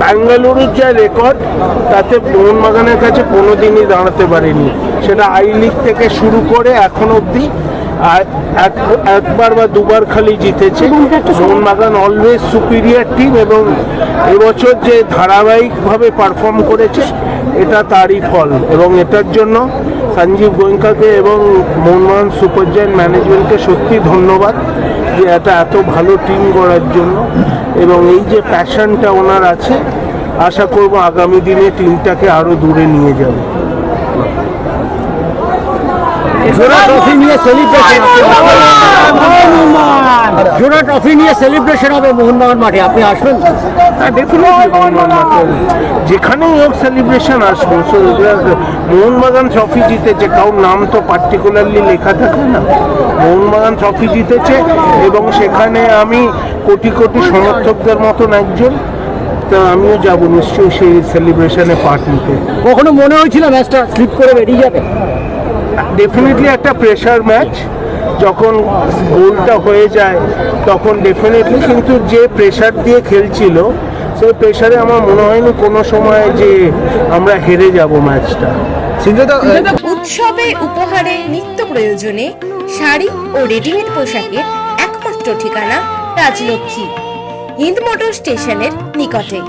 ব্যাঙ্গালুরুর যা রেকর্ড তাতে মোহনবাগানের কাছে কোনোদিনই দাঁড়াতে পারেনি। সেটা আই লিগ থেকে শুরু করে এখন অবধি একবার বা দুবার খালি জিতেছে। মোহনবাগান অলওয়েজ সুপিরিয়ার টিম এবং এবছর যে ধারাবাহিকভাবে পারফর্ম করেছে এটা তারই ফল। এবং এটার জন্য সঞ্জীব গোয়েঙ্কাকে এবং মোহনবাগান সুপার জায়ান্ট ম্যানেজমেন্টকে সত্যি ধন্যবাদ যে এটা এত ভালো টিম গড়ার জন্য। এবং এই যে প্যাশনটা ওনার আছে আশা করব আগামী দিনে টিমটাকে আরও দূরে নিয়ে যাবে। জোড়া ট্রফি নিয়ে সেলিব্রেশন জোড়া ট্রফি নিয়ে সেলিব্রেশন হবে মোহনবাগান মাঠে। আপনি আসবেন হ্যাঁ যেখানেই হোক সেলিব্রেশন আসবে। মোহনবাগান ট্রফি জিতেছে। কারোর নাম তো পার্টিকুলারলি লেখা থাকে না। মোহনবাগান ট্রফি জিতেছে এবং সেখানে আমি কোটি কোটি সমর্থকদের মতন একজন। তা আমিও যাব নিশ্চয়ই সেই সেলিব্রেশনে পার্ট নিতে। কখনো মনে হয়েছিল ম্যাচটা স্লিপ করে বেরিয়ে যাবে? ডেফিনেটলি একটা প্রেশার ম্যাচ যখন গোলটা হয়ে যায় তখন ডেফিনেটলি কিন্তু যে প্রেশার দিয়ে খেলছিল সেই প্রেশারে আমার মনে হয়নি কোনো সময় যে আমরা হেরে যাব ম্যাচটা উৎসবে উপহারে নিত্য প্রয়োজনে শাড়ি ও রেডিমেড পোশাকের একমাত্র ঠিকানা রাজলক্ষ্মী হিন্দ মোটর স্টেশনের নিকটে।